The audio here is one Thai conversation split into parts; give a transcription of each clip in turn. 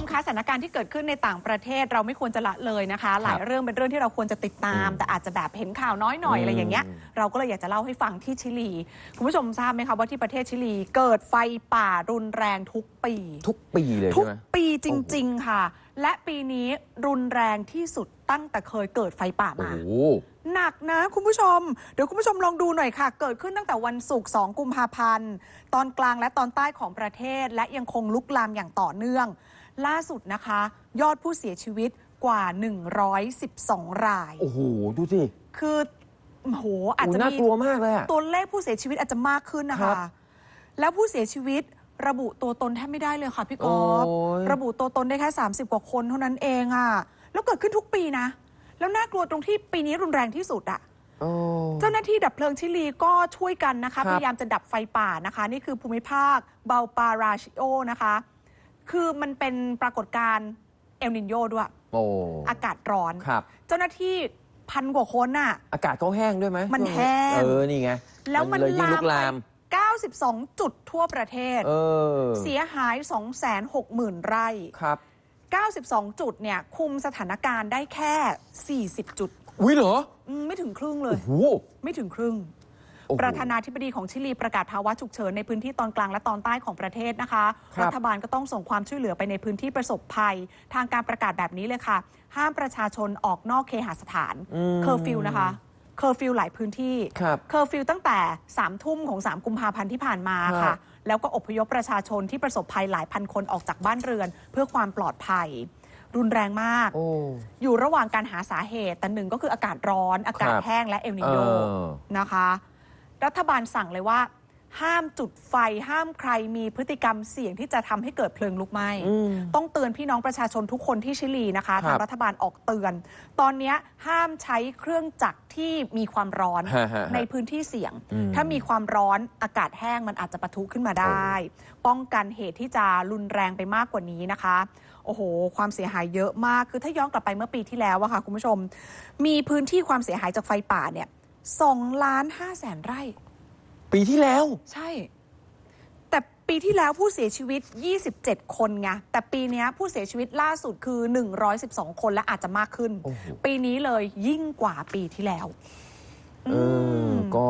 คุณผู้ชมคะสถานการณ์ที่เกิดขึ้นในต่างประเทศเราไม่ควรจะละเลยนะคะ หลายเรื่องเป็นเรื่องที่เราควรจะติดตามอืมแต่อาจจะแบบเห็นข่าวน้อยหน่อยอืมอะไรอย่างเงี้ยเราก็เลยอยากจะเล่าให้ฟังที่ชิลี คุณผู้ชมทราบไหมคะว่าที่ประเทศชิลี เกิดไฟป่ารุนแรงทุกปี ทุกปีเลยทุใช่กไหมปีจริง ๆ ค่ะ และปีนี้รุนแรงที่สุดตั้งแต่เคยเกิดไฟป่าโอ้มาโหหนักนะ คุณผู้ชม เดี๋ยวคุณผู้ชมลองดูหน่อยค่ะ เกิดขึ้นตั้งแต่วันศุกร์ 2 กุมภาพันธ์ ตอนกลางและตอนใต้ของประเทศ และยังคงลุกลามอย่างต่อเนื่อง ล่าสุดนะคะ ยอดผู้เสียชีวิตกว่า 112 ราย โอ้โห ดูสิ คือโอ้โหอาจโอ้จะน่ามีกลัวมากเลยอะตัวเลขผู้เสียชีวิตอาจจะมากขึ้นนะครัคะบแล้วผู้เสียชีวิตระบุตัวตนแทบไม่ได้เลยค่ะพี่กอฟโอ้ยระบุตัวตนได้แค่ 30 กว่าคนเท่านั้นเองอะแล้วเกิดขึ้นทุกปีนะ แล้วน่ากลัวตรงที่ปีนี้รุนแรงที่สุดอะโอ้เจ้าหน้าที่ดับเพลิงชิลีก็ช่วยกันนะครัคะบพยายามจะดับไฟป่านะคะ นี่คือภูมิภาคเบาปาราชิโอนะคะ คือมันเป็นปรากฏการณ์เอลนินโยด้วยโอ้อากาศร้อน ครับ เจ้าหน้าที่พันกว่าคนน่ะ อากาศเขาแห้งด้วยไหมมันช่วแห้ง เออ นี่ไงแล้วมันเลยยิ่งลุกลาลามมไป92 จุดทั่วประเทศ เออ เสียหาย 260,000 ไร่ ครับ 92 จุดเนี่ย คุมสถานการณ์ได้แค่ 40 จุด อุ้ยเหรอ อืมไม่ถึงครึ่งเลโอ้ยโห ไม่ถึงครึ่งโอ้โห ประธานาธิบดีของชิลีประกาศภาวะฉุกเฉินในพื้นที่ตอนกลางและตอนใต้ของประเทศนะคะครับรัฐบาลก็ต้องส่งความช่วยเหลือไปในพื้นที่ประสบภัย ทางการประกาศแบบนี้เลยค่ะ ห้ามประชาชนออกนอกเคหสถานมเคอร์ฟิวนะคะเคอร์ฟิวหลายพื้นที่ครับเคอร์ฟิวตั้งแต่3ามทุ่มของ 3 กุมภาพันธ์ที่ผ่านมาครัค่ะบแล้วก็อพยพประชาชนที่ประสบภัยหลายพันคนออกจากบ้านเรือน เพื่อความปลอดภัย รุนแรงมากโอ้อยู่ระหว่างการหาสาเหตุแต่หนึ่งก็คืออากาศร้อน อากาศครับแห้งและเอลนิโยเออนะคะ รัฐบาลสั่งเลยว่า ห้ามจุดไฟห้ามใครมีพฤติกรรมเสี่ยงที่จะทำให้เกิดเพลิงลุกไหม้อืมต้องเตือนพี่น้องประชาชนทุกคนที่ชิลีนะคะครับทางรัฐบาลออกเตือน ตอนเนี้ยห้ามใช้เครื่องจักรที่มีความร้อนฮะฮะฮะในพื้นที่เสี่ยงอืมถ้ามีความร้อนอากาศแห้งมันอาจจะปะทุขึ้นมาได้ ป้องกันเหตุที่จะรุนแรงไปมากกว่านี้นะคะโอ้โห ความเสียหายเยอะมาก คือถ้าย้อนกลับไปเมื่อปีที่แล้วอะค่ะ คุณผู้ชม มีพื้นที่ความเสียหายจากไฟป่าเนี่ย สองล้านห้าแสนไร่ ปีที่แล้ว ใช่ แต่ปีที่แล้วผู้เสียชีวิต 27 คนไง แต่ปีเนี้ยผู้เสียชีวิตล่าสุดคือ 112 คนและอาจจะมากขึ้น โอ้โห ปีนี้เลยยิ่งกว่าปีที่แล้วเออก็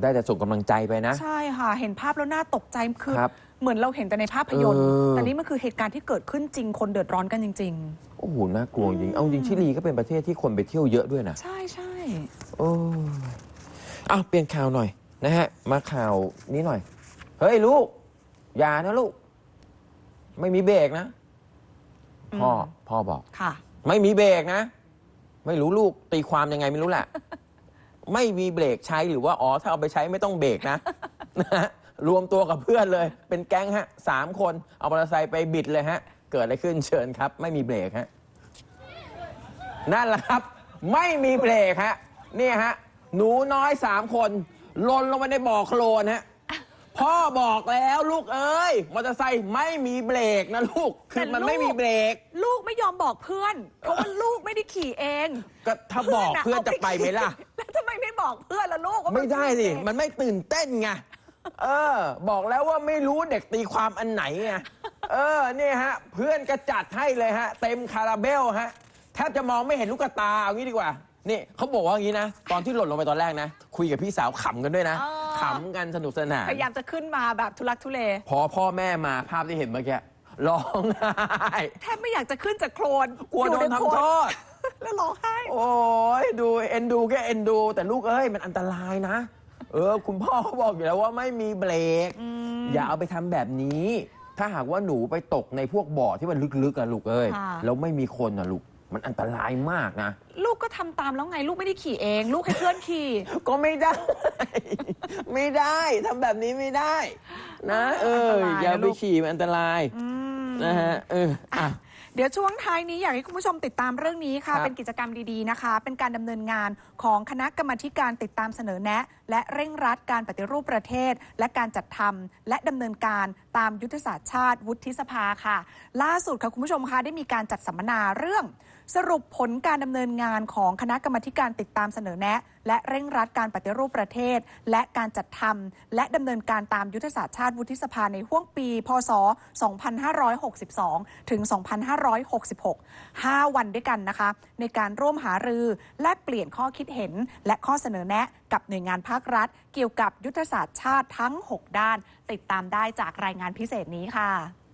ได้แต่ส่งกำลังใจไปนะ ใช่ค่ะ เห็นภาพแล้วน่าตกใจคือ ครับ เหมือนเราเห็นแต่ในภาพยนตร์ เออ แต่นี่มันคือเหตุการณ์ที่เกิดขึ้นจริงคนเดือดร้อนกันจริง โอ้โหน่ากลัวจริง เอาจริงชิลีก็เป็นประเทศที่คนไปเที่ยวเยอะด้วยนะ ๆ ใช่ใช่โอ้เอาเปลี่ยนข่าวหน่อยนะฮะ มาข่าวนี้หน่อย เฮ้ยลูก อย่านะลูก ไม่มีเบรกนะ พ่อ พ่อบอก ค่ะ ไม่มีเบรกนะ ไม่รู้ลูกตีความยังไงไม่รู้แหละ ไม่มีเบรกใช้หรือว่า อ๋อ ถ้าเอาไปใช้ไม่ต้องเบรกนะนะฮะ รวมตัวกับเพื่อนเลย เป็นแก๊งฮะสามคน เอามอเตอร์ไซค์ไปบิดเลยฮะ เกิดอะไรขึ้นเชิญครับ ไม่มีเบรกฮะ นั่นแหละครับ ไม่มีเบรกฮะ เนี่ยฮะ หนูน้อยสามคนหล่นลงไปในบ่อโคลนฮะ พ่อบอกแล้วลูกเอ้ยมอเตอร์ไซค์ไม่มีเบรกนะลูก คือมันไม่มีเบรก ลูกไม่ยอมบอกเพื่อน เพราะว่าลูกไม่ได้ขี่เองก็ถ้าบอกเพื่อนจะไปไหมล่ะ แล้วทำไมไม่บอกเพื่อนล่ะลูกว่าไม่ได้สิ ขี่เอง มันไม่ตื่นเต้นไง เออ บอกแล้วว่าไม่รู้เด็กตีความอันไหนไงเออเนี่ยฮะ เพื่อนก็จัดให้เลยฮะ เต็มคาราเบลฮะแทบจะมองไม่เห็นลูกตาเอางี้ดีกว่า นี่เขาบอกว่าอย่างนี้นะ ตอนที่หล่นลงไปตอนแรกนะ คุยกับพี่สาวขำกันด้วยนะอ๋อขำกันสนุกสนาน พยายามจะขึ้นมาแบบทุลักทุเล พอพ่อแม่มาภาพที่เห็นเมื่อกี้ร้องไห้แทบไม่อยากจะขึ้นจากโคลนกลัวโดนอยู่ใทำโทษ แล้วร้องไห้ โอ้ยดูเอ็นดูแค่เอ็นดู แต่ลูกเอ้ยมันอันตรายนะ เออ คุณพ่อเขาบอกอยู่แล้วว่าไม่มีเบรก อย่าเอาไปทำแบบนี้ ถ้าหากว่าหนูไปตกในพวกบ่อที่มันลึกๆอะลูกเอ้ยค่ะ แล้วไม่มีคนอะลูก มันอันตรายมากนะ ลูกก็ทำตามแล้วไงลูกไม่ได้ขี่เอง ลูกให้เพื่อนขี่ ก็ไม่ได้ ไม่ได้ทำแบบนี้ไม่ได้ นะ เออ อันตรายนะอย่าไปลูก ขี่มันอันตรายอืม นะฮะเอออะ เดี๋ยวช่วงท้ายนี้อยากให้คุณผู้ชมติดตามเรื่องนี้ค่ะ ครับ เป็นกิจกรรมดีๆนะคะ เป็นการดำเนินงานของคณะกรรมาธิการติดตามเสนอแนะ และเร่งรัดการปฏิรูปประเทศ และการจัดทำและดำเนินการตามยุทธศาสตร์ชาติ วุฒิสภาค่ะ ล่าสุดค่ะคุณผู้ชมคะได้มีการจัดสัมมนาเรื่อง สรุปผลการดำเนินงานของคณะกรรมาธิการติดตามเสนอแนะ และเร่งรัดการปฏิรูปประเทศ และการจัดทำและดำเนินการตามยุทธศาสตร์ชาติวุฒิสภาในห่วงปี พศ 2562 ถึง 2566 5 วันด้วยกันนะคะ ในการร่วมหารือแลกเปลี่ยนข้อคิดเห็น และข้อเสนอแนะกับหน่วยงานภาครัฐ เกี่ยวกับยุทธศาสตร์ชาติทั้ง 6 ด้าน ติดตามได้จากรายงานพิเศษนี้ค่ะ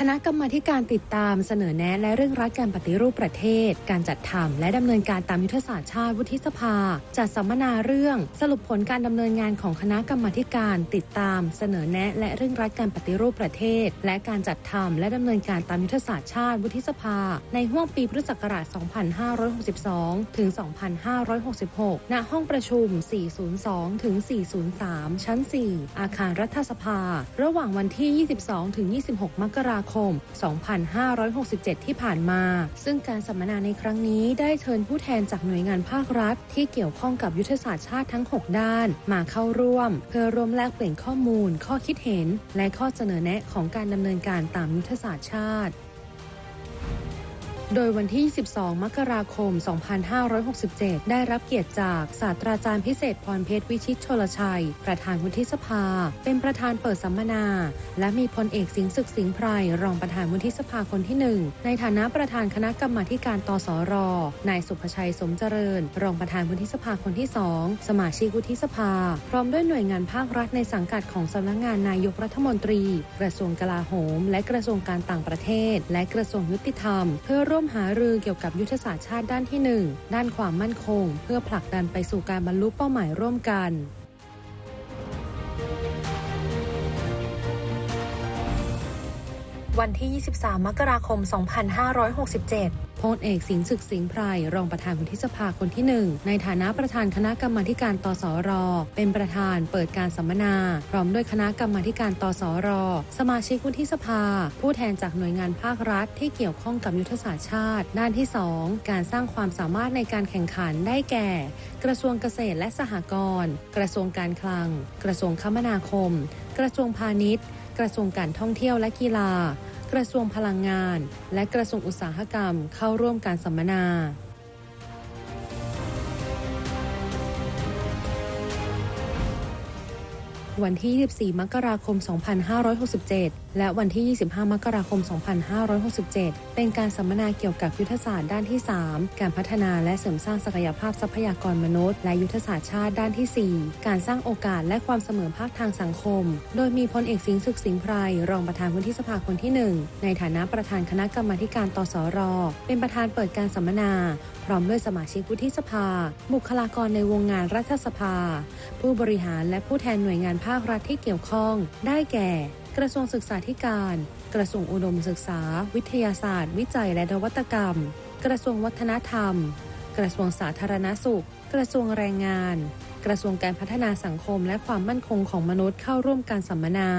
คณะกรรมาการติดตามเสนอแนะและเรื่องรัดการปฏิรูปประเทศ การจัดทำและดำเนินการตามยุทธศาสตร์ชาติวุฒิสภา จัดสัมมนาเรื่องสรุปผลการดำเนินงานของคณะกรรมาการติดตาม เสนอแนะและเรื่องรัดการปฏิรูปประเทศ และการจัดทำและดำเนินการตามยุทธศาสตร์ชาติวุฒิสภา ในห่วงปีพุทธศักราช 2562 ถึง 2566 ณ ห้องประชุม 402 ถึง 403 ชั้น 4 อาคารรัฐสภา ระหว่างวันที่ 22 ถึง 26 มกราคม2567 ที่ผ่านมา ซึ่งการสัมมนาในครั้งนี้ได้เชิญผู้แทนจากหน่วยงานภาครัฐ ที่เกี่ยวข้องกับยุทธศาสตร์ชาติทั้ง 6 ด้าน มาเข้าร่วม เพื่อร่วมแลกเปลี่ยนข้อมูล ข้อคิดเห็น และข้อเสนอแนะของการดำเนินการตามยุทธศาสตร์ชาติ โดยวันที่ 22 มกราคม 2567 ได้รับเกียรติจากศาสตราจารย์พิเศษพรเพชรวิชิตชลชัย ประธานวุฒิสภา เป็นประธานเปิดสัมมนา และมีพลเอกสิงห์ศึกสิงห์ไพรรองประธานวุฒิสภาคนที่ 1 ในฐานะประธานคณะกรรมาการตสร นายสุภชัยสมเจริญ รองประธานวุฒิสภาคนที่ 2 สมาชิกวุฒิสภา พร้อมด้วยหน่วยงานภาครัฐในสังกัดของสำนักงานนายกรัฐมนตรี กระทรวงกลาโหม และกระทรวงการต่างประเทศ และกระทรวงยุติธรรม เพื่อร่วมหารือเกี่ยวกับยุทธศาสตร์ชาติด้านที่ 1 ด้านความมั่นคง เพื่อผลักดันไปสู่การบรรลุเป้าหมายร่วมกัน วันที่ 23 มกราคม 2567 พลเอกสิงห์ศึกสิงห์ไพรรองประธานวุฒิสภาคนที่ 1 ในฐานะประธานคณะกรรมาการตสร เป็นประธานเปิดการสัมมนา พร้อมด้วยคณะกรรมาการตสร สมาชิกวุฒิสภา ผู้แทนจากหน่วยงานภาครัฐ ที่เกี่ยวข้องกับยุทธศาสตร์ชาติ ด้านที่ 2 การสร้างความสามารถในการแข่งขันได้แก่ กระทรวงเกษตรและสหกรณ์ กระทรวงการคลัง กระทรวงคมนาคม กระทรวงพาณิชย์ กระทรวงการท่องเที่ยวและกีฬา กระทรวงพลังงาน และกระทรวงอุตสาหกรรมเข้าร่วมการสัมมนา วันที่ 24 มกราคม 2567 และวันที่ 25 มกราคม 2567 เป็นการสัมมนาเกี่ยวกับยุทธศาสตร์ด้านที่ 3 การพัฒนาและเสริมสร้างศักยภาพทรัพยากรมนุษย์ และยุทธศาสตร์ชาติด้านที่ 4 การสร้างโอกาสและความเสมอภาคทางสังคม โดยมีพลเอกสิงห์ศึกสิงห์ไพรรองประธานวุฒิสภาคนที่ 1 ในฐานะประธานคณะกรรมาการตสร เป็นประธานเปิดการสัมมนา พร้อมด้วยสมาชิกวุฒิสภา บุคลากรในวงงานรัฐสภา ผู้บริหารและผู้แทนหน่วยงานภาครัฐที่เกี่ยวข้อง ได้แก่ กระทรวงศึกษาธิการ กระทรวงอุดมศึกษา วิทยาศาสตร์ วิจัยและนวัตกรรม กระทรวงวัฒนธรรม กระทรวงสาธารณสุข กระทรวงแรงงาน กระทรวงการพัฒนาสังคมและความมั่นคงของมนุษย์เข้าร่วมการสัมมนา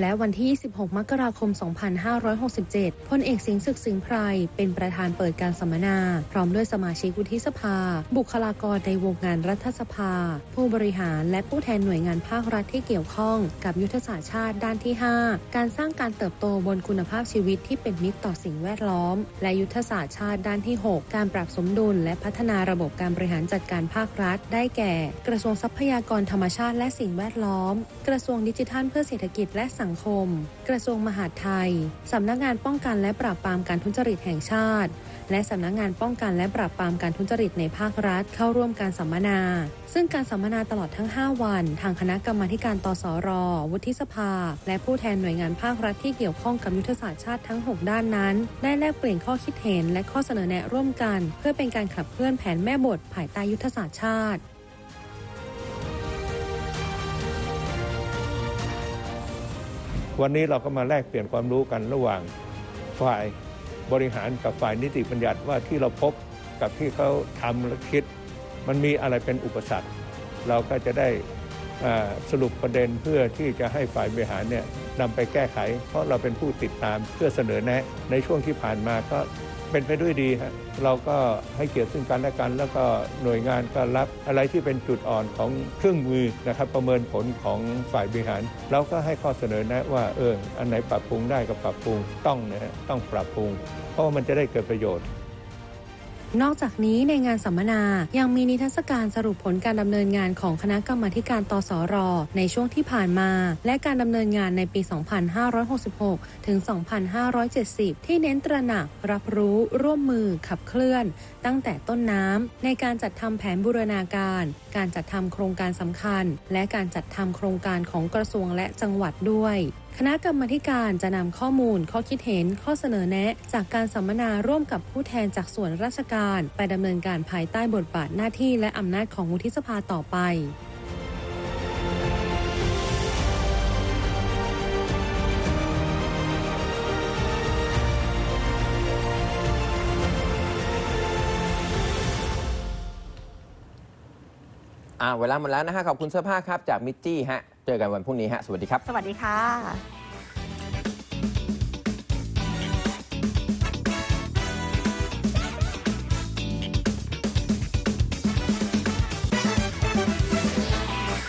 และวันที่ 26 มกราคม 2567 พลเอกสิงห์ศึกสิงห์ไพร เป็นประธานเปิดการสัมมนา พร้อมด้วยสมาชิกวุฒิสภา บุคลากรในวงงานรัฐสภา ผู้บริหารและผู้แทนหน่วยงานภาครัฐที่เกี่ยวข้อง กับยุทธศาสตร์ชาติด้านที่ 5 การสร้างการเติบโตบนคุณภาพชีวิตที่เป็นมิตรต่อสิ่งแวดล้อม และยุทธศาสตร์ชาติด้านที่ 6 การปรับสมดุล และพัฒนาระบบการบริหารจัดการภาครัฐ ได้แก่ กระทรวงทรัพยากรธรรมชาติและสิ่งแวดล้อม กระทรวงดิจิทัลเพื่อเศรษฐกิจและสังคม กระทรวงมหาดไทย สำนักงานป้องกันและปราบปรามการทุจริตแห่งชาติ และสำนักงานป้องกันและปราบปรามการทุจริตในภาครัฐเข้าร่วมการสัมมนา ซึ่งการสัมมนาตลอดทั้ง 5 วัน ทางคณะกรรมาธิการตสร วุฒิสภา และผู้แทนหน่วยงานภาครัฐที่เกี่ยวข้องกับยุทธศาสตร์ชาติทั้ง 6 ด้านนั้น ได้แลกเปลี่ยนข้อคิดเห็นและข้อเสนอแนะร่วมกัน เพื่อเป็นการขับเคลื่อนแผนแม่บทภายใต้ยุทธศาสตร์ชาติ วันนี้เราก็มาแลกเปลี่ยนความรู้กันระหว่างฝ่ายบริหารกับฝ่ายนิติบัญญัติว่าที่เราพบกับที่เขาทำและคิด มันมีอะไรเป็นอุปสรรค เราก็จะได้สรุปประเด็นเพื่อที่จะให้ฝ่ายบริหารเนี่ยนำไปแก้ไข เพราะเราเป็นผู้ติดตามเพื่อเสนอแนะในช่วงที่ผ่านมาก็ เป็นไปด้วยดีฮะเราก็ให้เกียรติซึ่งกันและกัน แล้วก็หน่วยงานก็รับอะไรที่เป็นจุดอ่อนของเครื่องมือนะครับประเมินผลของฝ่ายบริหาร เราก็ให้ข้อเสนอแนะว่าเอออันไหนปรับปรุงได้ก็ปรับปรุงต้องนะฮะต้องปรับปรุง เพราะว่ามันจะได้เกิดประโยชน์ นอกจากนี้ในงานสัมมนายังมีนิทรรศการสรุปผลการดำเนินงานของคณะกรรมาการตสร ในช่วงที่ผ่านมา และการดำเนินงานในปี 2566 ถึง 2570 ที่เน้นตระหนัก รับรู้ ร่วมมือ ขับเคลื่อน ตั้งแต่ต้นน้ำในการจัดทำแผนบูรณาการ การจัดทำโครงการสำคัญ และการจัดทำโครงการของกระทรวงและจังหวัดด้วยคณะกรรมการจะนำข้อมูล ข้อคิดเห็น ข้อเสนอแนะ จากการสัมมนาร่วมกับผู้แทนจากส่วนราชการ ไปดำเนินการภายใต้บทบาทหน้าที่และอำนาจของวุฒิสภาต่อไป อ่าเวลาหมดแล้วนะฮะขอบคุณเสื้อผ้าครับจากมิตจี้ฮะเจอกันวันพรุ่งนี้ฮะสวัสดีครับ สวัสดีค่ะ